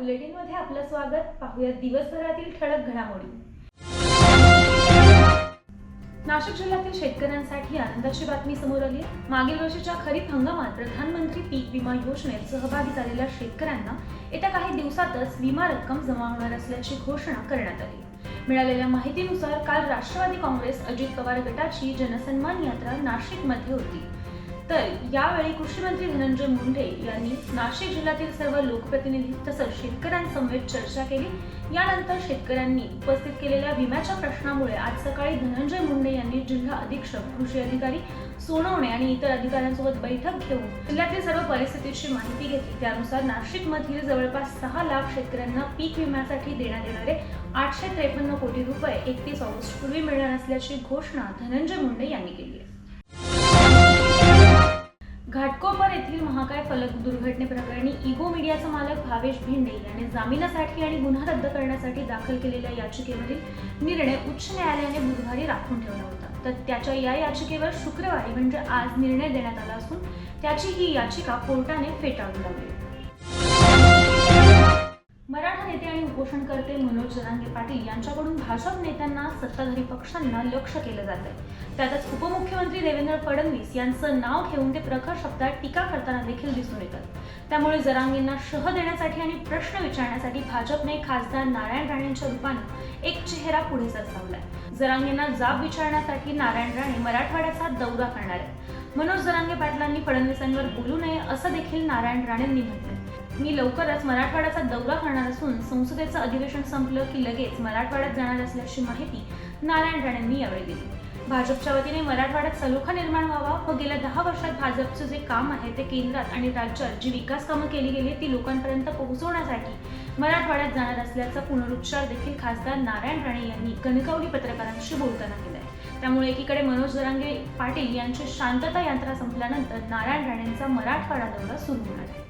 बुलेटिनमध्ये आपलं स्वागत. पाहूया दिवसभरातील ठळक घडामोडी. नाशिक जिल्ह्यातील शेतकऱ्यांसाठी आनंदाची बातमी समोर आली. मागील वर्षीच्या खरीप हंगामात प्रधानमंत्री पीक विमा योजनेत सहभागी झालेल्या शेतकऱ्यांना येत्या काही दिवसातच विमा रक्कम जमा होणार असल्याची घोषणा करण्यात आली. मिळालेल्या माहितीनुसार काल राष्ट्रवादी काँग्रेस अजित पवार गटाची जनसन्मान यात्रा नाशिकमध्ये होती. तर यावेळी कृषी मंत्री धनंजय मुंडे यांनी नाशिक जिल्ह्यातील सर्व लोकप्रतिनिधी तसंच शेतकऱ्यांसमवेत चर्चा केली. यानंतर शेतकऱ्यांनी उपस्थित केलेल्या विम्याच्या प्रश्नामुळे आज सकाळी धनंजय मुंडे यांनी जिल्हा अधीक्षक कृषी अधिकारी सोनवणे आणि इतर अधिकाऱ्यांसोबत बैठक घेऊन जिल्ह्यातील सर्व परिस्थितीची माहिती घेतली. त्यानुसार नाशिकमधील जवळपास सहा लाख शेतकऱ्यांना पीक विम्यासाठी देण्यात येणारे आठशे त्रेपन्न कोटी रुपये एकतीस ऑगस्ट पूर्वी मिळणार असल्याची घोषणा धनंजय मुंडे यांनी केली आहे. घाटकोपर येथील महाकाय फलक दुर्घटनेप्रकरणी इगो मीडियाचा मालक भावेश भेंडे याने जामिनासाठी आणि गुन्हा रद्द करण्यासाठी दाखल केलेल्या याचिकेवरील निर्णय उच्च न्यायालयाने बुधवारी राखून ठेवला होता. तर त्याच्या या याचिकेवर शुक्रवारी म्हणजे आज निर्णय देण्यात आला असून त्याची ही याचिका कोर्टाने फेटाळून लावली. मराठा नेते आणि उपोषणकर्ते मनोज जरांगे पाटील यांच्याकडून भाजप नेत्यांना सत्ताधारी पक्षांना लक्ष केलं जात आहे त्यातच उपमुख्यमंत्री देवेंद्र फडणवीस यांचं नाव घेऊन ते प्रखर शब्दात टीका करताना देखील दिसून येतात. त्यामुळे जरांगेंना शह देण्यासाठी आणि प्रश्न विचारण्यासाठी भाजपने खासदार नारायण राणेंच्या रूपानं एक चेहरा पुढे सरसावलाय. जरांगेंना जाब विचारण्यासाठी नारायण राणे मराठवाड्याचा दौरा करणार आहेत. मनोज जरांगे पाटलांनी फडणवीसांवर बोलू नये असं देखील नारायण राणेंनी म्हटलं मी लवकरच मराठवाड्याचा दौरा करणार असून संसदेचं अधिवेशन संपलं की लगेच मराठवाड्यात जाणार असल्याची माहिती नारायण राणेंनी यावेळी दिली. भाजपच्या वतीने मराठवाड्यात सलोखा निर्माण व्हावा व गेल्या दहा वर्षात भाजपचं जे काम आहे ते केंद्रात आणि राज्यात जी विकास कामं केली गेली ती लोकांपर्यंत पोहोचवण्यासाठी मराठवाड्यात जाणार असल्याचा पुनरुच्चार देखील खासदार नारायण राणे यांनी कणकवली पत्रकारांशी बोलताना केलाय. त्यामुळे एकीकडे मनोज जरांगे पाटील यांची शांतता यात्रा संपल्यानंतर नारायण राणेंचा मराठवाडा दौरा सुरू होणार आहे.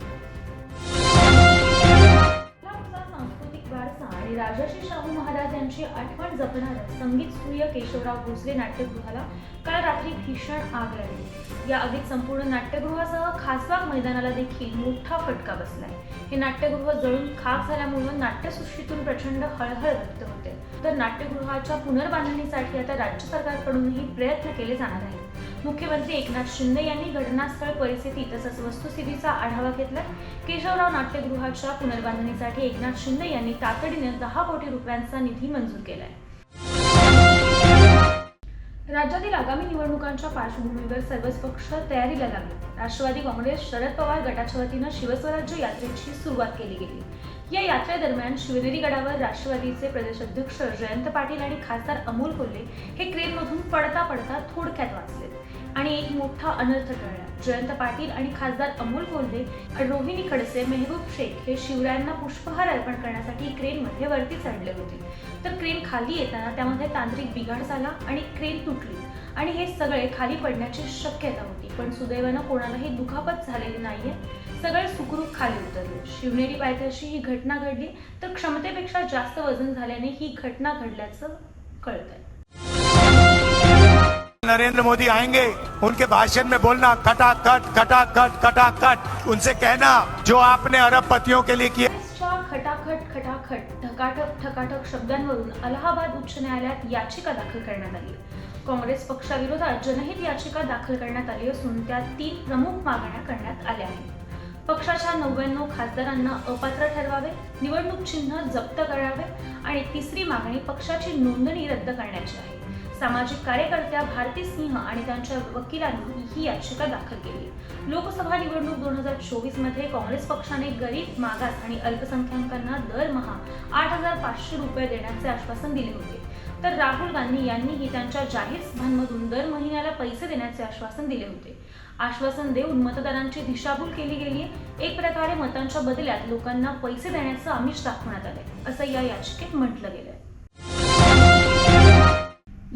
यांची आठवण जपणारं संगीत सूर्य केशवराव भोसले नाट्यगृहाला काल रात्री भीषण आग लागली. या आगीत संपूर्ण नाट्यगृहासह खासबाग मैदानाला देखील मोठा फटका बसलाय. हे नाट्यगृह जळून खाक झाल्यामुळे नाट्यसृष्टीतून प्रचंड हळहळ व्यक्त होते. तर नाट्यगृहाच्या पुनर्बांधणीसाठी आता राज्य सरकारकडूनही प्रयत्न केले जाणार आहेत. मुख्यमंत्री एकनाथ शिंदे यांनी घटनास्थळ परिस्थिती तसंच वस्तुस्थितीचा आढावा घेतला. केशवराव नाट्यगृहाच्या पुनर्बांधणीसाठी एकनाथ शिंदे यांनी तातडीने दहा कोटी रुपयांचा निधी मंजूर केलाय. राज्यातील आगामी निवडणुकांच्या पार्श्वभूमीवर सर्वच पक्ष तयारीला लागले. राष्ट्रवादी काँग्रेस शरद पवार गटाच्या वतीनं शिवस्वराज्य यात्रेची सुरुवात केली गेली. या यात्रेदरम्यान शिवनेरी गडावर राष्ट्रवादीचे प्रदेशाध्यक्ष जयंत पाटील आणि खासदार अमोल कोल्हे हे क्रेनमधून पडता पडता थोडक्यात वाचले. मोठा अनर्थ टळला जयंत पाटील आणि खासदार अमोल कोल्हे रोहिणी खडसे मेहबूब शेख हे शिवरायांना पुष्पहार अर्पण करण्यासाठी क्रेनमध्ये वरती चढले होते. तर क्रेन खाली येताना त्यामध्ये तांत्रिक बिघाड झाला आणि क्रेन तुटली आणि हे सगळे खाली पडण्याची शक्यता होती. पण सुदैवानं कोणालाही दुखापत झालेली नाहीये. सगळे सुखरूप खाली उतरले. शिवनेरी पायथ्याशी ही घटना घडली तर क्षमतेपेक्षा जास्त वजन झाल्याने ही घटना घडल्याचं कळतंय. नरेंद्र मोदी आएंगे. उनके भाषण में बोलना खटाखट खटाखट खटाखट। उनसे कहना जो आपने अरबपतियों के लिए किया खटाखट खटाखट ठकाठक ठकाटक शब्दांवरून अलाहाबाद उच्च न्यायालयात याचिका दाखल करण्यात आली काँग्रेस पक्षाविरोधात जनहित याचिका दाखल करण्यात आली असून त्यात तीन प्रमुख मागण्या करण्यात आल्या आहेत. पक्षाच्या नव्याण्णव खासदारांना अपात्र ठरवावे निवडणूक चिन्ह जप्त करावे आणि तिसरी मागणी पक्षाची नोंदणी रद्द करण्याची आहे. सामाजिक कार्यकर्त्या भारती सिंह आणि त्यांच्या वकिलांनी ही याचिका दाखल केली. लोकसभा निवडणूक दोन हजार चोवीसमध्ये काँग्रेस पक्षाने गरीब मागास आणि अल्पसंख्याकांना दरमहा आठ हजार पाचशे रुपये देण्याचे आश्वासन दिले होते. तर राहुल गांधी यांनीही त्यांच्या जाहीर सभांमधून दर महिन्याला पैसे देण्याचे आश्वासन दिले होते. आश्वासन देऊन मतदारांची दिशाभूल केली गेली एक प्रकारे मतांच्या बदल्यात लोकांना पैसे देण्याचं आमिष दाखवण्यात आलंय असं या याचिकेत म्हटलं गेलंय.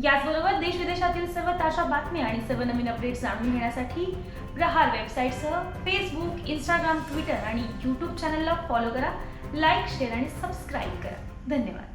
याचबरोबर देश विदेशातील सर्व ताज्या बातम्या आणि सर्व नवीन अपडेट्स जाणून घेण्यासाठी प्रहार वेबसाईटसह फेसबुक इंस्टाग्राम ट्विटर आणि यूट्यूब चॅनलला फॉलो करा लाईक शेअर आणि सबस्क्राईब करा. धन्यवाद.